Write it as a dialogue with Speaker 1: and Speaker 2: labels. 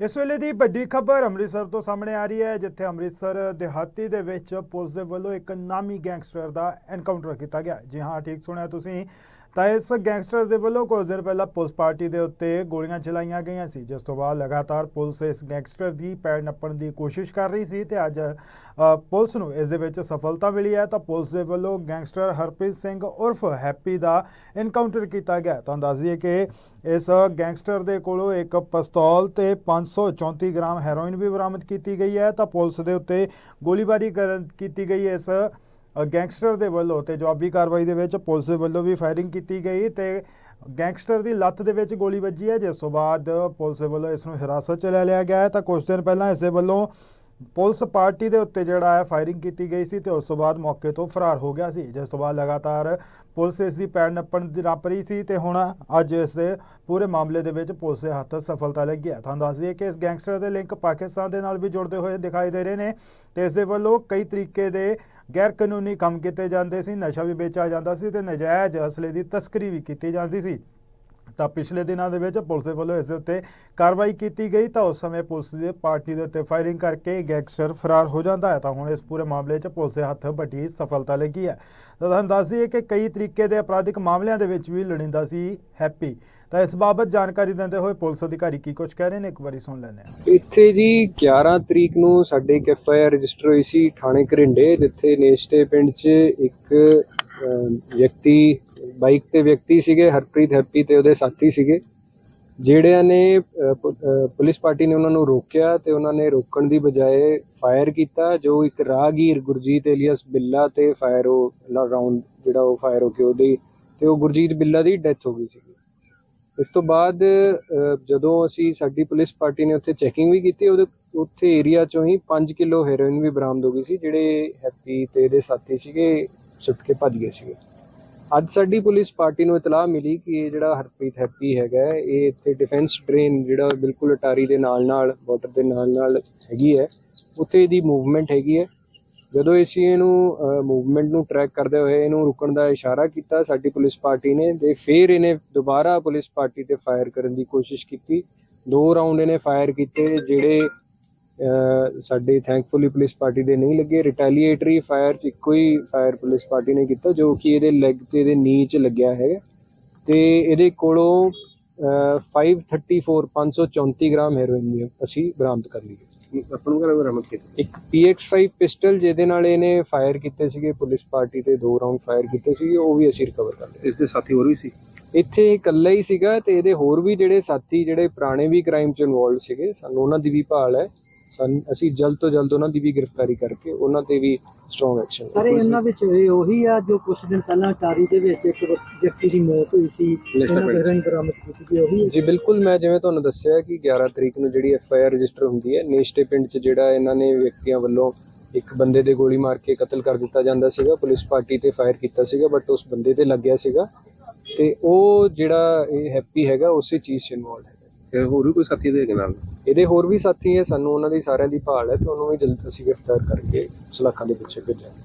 Speaker 1: ਇਸ ਵੇਲੇ ਦੀ ਵੱਡੀ ਖਬਰ ਅੰਮ੍ਰਿਤਸਰ ਤੋਂ ਸਾਹਮਣੇ ਆ ਰਹੀ ਹੈ, ਜਿੱਥੇ ਅੰਮ੍ਰਿਤਸਰ ਦਿਹਾਤੀ ਦੇ ਵਿੱਚ ਪੁਲਿਸ ਦੇ ਵੱਲੋਂ ਇੱਕ ਨਾਮੀ ਗੈਂਗਸਟਰ ਦਾ ਐਨਕਾਊਂਟਰ ਕੀਤਾ ਗਿਆ। ਜੀ ਹਾਂ, ਠੀਕ ਸੁਣਿਆ ਤੁਸੀਂ। ਤਾਂ ਇਸ ਗੈਂਗਸਟਰ ਦੇ ਵੱਲੋਂ ਕੁਝ ਦਿਨ ਪਹਿਲਾਂ ਪੁਲਿਸ ਪਾਰਟੀ ਦੇ ਉੱਤੇ ਗੋਲੀਆਂ ਚਲਾਈਆਂ ਗਈਆਂ ਸੀ, ਜਿਸ ਤੋਂ ਬਾਅਦ ਲਗਾਤਾਰ ਪੁਲਿਸ ਇਸ ਗੈਂਗਸਟਰ ਦੀ ਪੈਰ ਨੱਪਣ ਦੀ ਕੋਸ਼ਿਸ਼ ਕਰ ਰਹੀ ਸੀ ਤੇ ਅੱਜ ਪੁਲਿਸ ਨੂੰ ਇਸ ਦੇ ਵਿੱਚ ਸਫਲਤਾ ਮਿਲੀ ਹੈ। ਤਾਂ ਪੁਲਿਸ ਦੇ ਵੱਲੋਂ ਗੈਂਗਸਟਰ ਹਰਪ੍ਰੀਤ ਸਿੰਘ ਉਰਫ ਹੈਪੀ ਦਾ ਇਨਕਾਊਂਟਰ ਕੀਤਾ ਗਿਆ। ਤਾਂ ਦੱਸ ਦਈਏ ਕਿ ਇਸ ਗੈਂਗਸਟਰ ਦੇ ਕੋਲੋਂ ਇੱਕ ਪਿਸਤੌਲ ਤੇ 534 ਗ੍ਰਾਮ ਹੈਰੋਇਨ ਵੀ ਬਰਾਮਦ ਕੀਤੀ ਗਈ ਹੈ। ਤਾਂ ਪੁਲਿਸ ਦੇ ਉੱਤੇ ਗੋਲੀਬਾਰੀ ਕਰਨ ਕੀਤੀ ਗਈ ਇਸ ਗੈਂਗਸਟਰ ਦੇ ਵੱਲੋਂ ਤੇ ਜਵਾਬੀ ਕਾਰਵਾਈ ਦੇ ਵਿੱਚ ਪੁਲਿਸ ਦੇ ਵੱਲੋਂ ਵੀ ਫਾਇਰਿੰਗ ਕੀਤੀ ਗਈ ਤੇ ਗੈਂਗਸਟਰ ਦੀ ਲੱਤ ਦੇ ਵਿੱਚ ਗੋਲੀ ਵੱਜੀ ਹੈ, ਜਿਸ ਤੋਂ ਬਾਅਦ ਪੁਲਿਸ ਦੇ ਵੱਲੋਂ ਇਸ ਨੂੰ ਹਿਰਾਸਤ 'ਚ ਲੈ ਲਿਆ ਗਿਆ ਹੈ। ਤਾਂ ਕੁਝ ਦਿਨ ਪਹਿਲਾਂ ਇਸ ਦੇ ਵੱਲੋਂ ਪੁਲਿਸ ਪਾਰਟੀ ਦੇ ਉੱਤੇ ਜਿਹੜਾ ਹੈ ਫਾਇਰਿੰਗ ਕੀਤੀ ਗਈ ਸੀ ਤੇ ਉਸ ਤੋਂ ਬਾਅਦ ਮੌਕੇ ਤੋਂ ਫਰਾਰ ਹੋ ਗਿਆ ਸੀ। ਜਿਸ ਤੋਂ ਬਾਅਦ ਲਗਾਤਾਰ ਪੁਲਿਸ ਇਸ ਦੀ ਪੈਰ ਨੱਪਣ ਦੀ ਨੱਪ ਰਹੀ ਸੀ ਤੇ ਹੁਣ ਅੱਜ ਇਸ ਦੇ ਪੂਰੇ ਮਾਮਲੇ ਦੇ ਵਿੱਚ ਪੁਲਿਸ ਦੇ ਹੱਥ ਸਫਲਤਾ ਲੱਗੀ ਹੈ ਤੁਹਾਨੂੰ ਦੱਸ ਦਈਏ ਕਿ ਇਸ ਗੈਂਗਸਟਰ ਦੇ ਲਿੰਕ ਪਾਕਿਸਤਾਨ ਦੇ ਨਾਲ ਵੀ ਜੁੜਦੇ ਹੋਏ ਦਿਖਾਈ ਦੇ ਰਹੇ ਨੇ ਤੇ ਇਸ ਦੇ ਵੱਲੋਂ ਕਈ ਤਰੀਕੇ ਦੇ ਗੈਰ ਕਾਨੂੰਨੀ ਕੰਮ ਕੀਤੇ ਜਾਂਦੇ ਸੀ। ਨਸ਼ਾ ਵੀ ਵੇਚਿਆ ਜਾਂਦਾ ਸੀ ਤੇ ਨਜਾਇਜ਼ ਅਸਲੇ ਦੀ ਤਸਕਰੀ ਵੀ ਕੀਤੀ ਜਾਂਦੀ ਸੀ। ਤਾਂ ਪਿਛਲੇ ਦਿਨਾਂ ਦੇ ਵਿੱਚ ਪੁਲਿਸ ਵੱਲੋਂ ਇਸ ਦੇ ਉੱਤੇ ਕਾਰਵਾਈ ਕੀਤੀ ਗਈ ਤਾਂ ਉਸ ਸਮੇਂ ਪੁਲਿਸ ਦੀ ਪਾਰਟੀ ਦੇ ਉੱਤੇ ਫਾਇਰਿੰਗ ਕਰਕੇ ਗੈਂਗਸਟਰ ਫਰਾਰ ਹੋ ਜਾਂਦਾ ਹੈ ਤਾਂ ਹੁਣ ਇਸ ਪੂਰੇ ਮਾਮਲੇ 'ਚ ਪੁਲਿਸ ਦੇ ਹੱਥ ਵੱਡੀ ਸਫਲਤਾ ਲੱਗੀ ਹੈ। ਤਾਂ ਤੁਹਾਨੂੰ ਦੱਸ ਦਈਏ ਕਿ ਕਈ ਤਰੀਕੇ ਦੇ ਅਪਰਾਧਿਕ ਮਾਮਲਿਆਂ ਦੇ ਵਿੱਚ ਵੀ ਲੜਿੰਦਾ ਸੀ ਹੈਪੀ। ਤਾਂ ਇਸ ਬਾਬਤ ਜਾਣਕਾਰੀ ਦਿੰਦੇ ਹੋਏ ਪੁਲਿਸ ਅਧਿਕਾਰੀ ਕੀ ਕੁਝ ਕਹਿ ਰਹੇ ਨੇ ਇੱਕ ਵਾਰੀ ਸੁਣ ਲੈਂਦੇ ਹਾਂ।
Speaker 2: ਇੱਥੇ ਜੀ 11 ਤਰੀਕ ਨੂੰ ਸਾਡੇ ਇੱਕ ਐਫ ਆਈ ਆਰ ਰਜਿਸਟਰ ਹੋਈ ਸੀ ਥਾਣੇ ਘਰਿੰਡੇ, ਜਿੱਥੇ ਨੇਸ਼ਟੇ ਪਿੰਡ 'ਚ ਇੱਕ ਵਿਅਕਤੀ ਬਾਈਕ ਤੇ ਵਿਅਕਤੀ ਸੀਗੇ, ਹਰਪ੍ਰੀਤ ਹੈਪੀ ਤੇ ਉਹਦੇ ਸਾਥੀ ਸੀਗੇ। ਜਿਹੜਿਆਂ ਨੇ ਪੁਲਿਸ ਪਾਰਟੀ ਨੇ ਉਹਨਾਂ ਨੂੰ ਰੋਕਿਆ ਤੇ ਉਹਨਾਂ ਨੇ ਰੋਕਣ ਦੀ ਬਜਾਏ ਫਾਇਰ ਕੀਤਾ, ਜੋ ਇੱਕ ਰਾਹਗੀਰ ਗੁਰਜੀਤ ਏਲੀਅਸ ਬਿੱਲਾ ਤੇ ਫਾਇਰ ਉਹ ਰਾਉਂਡ ਜਿਹੜਾ ਉਹ ਫਾਇਰ ਹੋ ਕੇ ਉਹਦੀ, ਤੇ ਉਹ ਗੁਰਜੀਤ ਬਿੱਲਾ ਦੀ ਡੈਥ ਹੋ ਗਈ ਸੀ ਇਸ ਤੋਂ ਬਾਅਦ ਜਦੋਂ ਅਸੀਂ ਸਾਡੀ ਪੁਲਿਸ ਪਾਰਟੀ ਨੇ ਉੱਥੇ ਚੈਕਿੰਗ ਵੀ ਕੀਤੀ, ਉਹਦੇ, ਉੱਥੇ ਏਰੀਆ ਚੋਂ ਹੀ 5 ਕਿਲੋ ਹੈਰੋਇਨ ਵੀ ਬਰਾਮਦ ਹੋ ਗਈ ਸੀ, ਜਿਹੜੇ ਹੈਪੀ ਤੇ ਇਹਦੇ ਸਾਥੀ ਸੀਗੇ, ਸੁੱਟ ਕੇ ਭੱਜ ਗਏ ਸੀਗੇ। ਅੱਜ ਸਾਡੀ ਪੁਲਿਸ ਪਾਰਟੀ ਨੂੰ ਇਤਲਾਹ ਮਿਲੀ ਕਿ ਇਹ ਜਿਹੜਾ ਹਰਪ੍ਰੀਤ ਹੈਪੀ ਹੈਗਾ ਇਹ ਇੱਥੇ ਡਿਫੈਂਸ ਟ੍ਰੇਨ ਜਿਹੜਾ ਬਿਲਕੁਲ ਅਟਾਰੀ ਦੇ ਨਾਲ ਨਾਲ ਬਾਰਡਰ ਦੇ ਨਾਲ ਨਾਲ ਹੈਗੀ ਹੈ। ਉੱਥੇ ਇਹਦੀ ਮੂਵਮੈਂਟ ਹੈਗੀ ਹੈ। ਜਦੋਂ ਅਸੀਂ ਇਹਨੂੰ ਮੂਵਮੈਂਟ ਨੂੰ ਟਰੈਕ ਕਰਦੇ ਹੋਏ ਇਹਨੂੰ ਰੁਕਣ ਦਾ ਇਸ਼ਾਰਾ ਕੀਤਾ, ਸਾਡੀ ਪੁਲਿਸ ਪਾਰਟੀ ਨੇ ਤੇ ਫਿਰ ਇਹਨੇ ਦੁਬਾਰਾ ਪੁਲਿਸ ਪਾਰਟੀ ਤੇ ਫਾਇਰ ਕਰਨ ਦੀ ਕੋਸ਼ਿਸ਼ ਕੀਤੀ। ਦੋ ਰਾਉਂਡ ਇਹਨੇ ਫਾਇਰ ਕੀਤੇ, ਜਿਹੜੇ ਸਾਡੇ ਥੈਂਕਫੁਲੀ ਪੁਲਿਸ ਪਾਰਟੀ ਦੇ ਨਹੀਂ ਲੱਗੇ। ਰਿਟੈਲੀਏਟਰੀ ਫਾਇਰ ਚ ਇੱਕੋ ਹੀ ਫਾਇਰ ਪੁਲਿਸ ਪਾਰਟੀ ਨੇ ਕੀਤਾ ਜੋ ਕਿ ਇਹਦੇ ਲੈਗ ਤੇ ਇਹਦੇ ਨੀ ਚ ਲੱਗਿਆ ਹੈਗਾ ਤੇ ਇਹਦੇ ਕੋਲੋਂ ਅਹ, 534 534 ਗ੍ਰਾਮ ਹੈਰੋਇਨ ਵੀ ਅਸੀਂ ਬਰਾਮਦ ਕਰ ਲਈ।
Speaker 3: ਆਪਾਂ ਨੂੰ ਕਿਹੜਾ ਬਰਾਮਦ ਕੀਤਾ?
Speaker 2: ਇੱਕ PX5 ਪਿਸਟਲ ਜਿਹਦੇ ਨਾਲ ਇਹਨੇ ਫਾਇਰ ਕੀਤੇ ਸੀਗੇ ਪੁਲਿਸ ਪਾਰਟੀ ਤੇ ਦੋ ਰਾਉਂਡ ਫਾਇਰ ਕੀਤੇ ਸੀਗੇ ਉਹ ਵੀ ਅਸੀਂ ਰਿਕਵਰ ਕਰ ਲਏ।
Speaker 3: ਇਸ ਦੇ ਸਾਥੀ ਹੋਰ ਵੀ ਸੀ?
Speaker 2: ਇੱਥੇ ਇਕੱਲਾ ਹੀ ਸੀਗਾ ਤੇ ਇਹਦੇ ਹੋਰ ਵੀ ਜਿਹੜੇ ਸਾਥੀ ਜਿਹੜੇ ਪੁਰਾਣੇ ਵੀ ਕ੍ਰਾਈਮ 'ਚ ਇਨਵੋਲਡ ਸੀਗੇ ਸਾਨੂੰ ਉਹਨਾਂ ਦੀ ਵੀ ਭਾਲ ਹੈ। ਸਾਨੂੰ ਅਸੀਂ ਜਲਦ ਤੋਂ ਜਲਦ ਉਹਨਾਂ ਦੀ ਵੀ ਗ੍ਰਿਫਤਾਰੀ ਕਰਕੇ ਉਹਨਾਂ ਤੇ ਵੀ ਸਟਰੋਂਗ ਐਕਸ਼ਨ
Speaker 4: ਸਾਰੇ ਇਹਨਾਂ ਵਿੱਚ ਇਹ ਉਹੀ ਆ ਜੋ ਕੁਝ ਦਿਨ ਪਹਿਲਾਂ ਟਾਰੀ ਦੇ ਵਿੱਚ ਇੱਕ ਵਿਅਕਤੀ ਦੀ ਮੌਤ ਹੋਈ ਸੀ ਇਹਨਾਂ
Speaker 3: ਪਿੰਡ।
Speaker 4: ਦੇ ਰੰਗ ਬਰਾਮਦ ਕੀਤੀ ਗਈ ਉਹੀ।
Speaker 2: ਜੀ ਬਿਲਕੁਲ ਮੈਂ ਜਿਵੇਂ ਤੁਹਾਨੂੰ ਦੱਸਿਆ ਕਿ 11 ਤਰੀਕ ਨੂੰ ਜਿਹੜੀ ਐਫ ਆਈ ਆਰ ਰਜਿਸਟਰ ਹੁੰਦੀ ਹੈ ਨੇਸ਼ਟੇ ਪਿੰਡ 'ਚ ਜਿਹੜਾ ਇਹਨਾਂ ਨੇ ਵਿਅਕਤੀਆਂ ਵੱਲੋਂ ਇੱਕ ਬੰਦੇ ਦੇ ਗੋਲੀ ਮਾਰ ਕੇ ਕਤਲ ਕਰ ਦਿੱਤਾ ਜਾਂਦਾ ਸੀਗਾ ਪੁਲਿਸ ਪਾਰਟੀ ਤੇ ਫਾਇਰ ਕੀਤਾ ਸੀਗਾ ਬਟ ਉਸ ਬੰਦੇ ਤੇ ਲੱਗਿਆ ਸੀਗਾ ਤੇ ਉਹ ਜਿਹੜਾ ਇਹ ਹੈਪੀ ਹੈਗਾ ਉਸੇ ਚੀਜ਼ 'ਚ ਇਨਵੋਲਡ ਹੈ
Speaker 3: ਤੇ ਹੋਰ ਵੀ ਕੋਈ ਸਾਥੀ ਦੇ ਨਾਲ?
Speaker 2: ਇਹਦੇ ਹੋਰ ਵੀ ਸਾਥੀ ਹੈ, ਸਾਨੂੰ ਉਹਨਾਂ ਦੀ ਸਾਰਿਆਂ ਦੀ ਭਾਲ ਹੈ ਤੇ ਉਹਨੂੰ ਵੀ ਜਲਦ ਅਸੀਂ ਗ੍ਰਿਫਤਾਰ ਕਰਕੇ ਸਲਾਖਾਂ ਦੇ ਪਿੱਛੇ ਭੇਜਾਂਗੇ।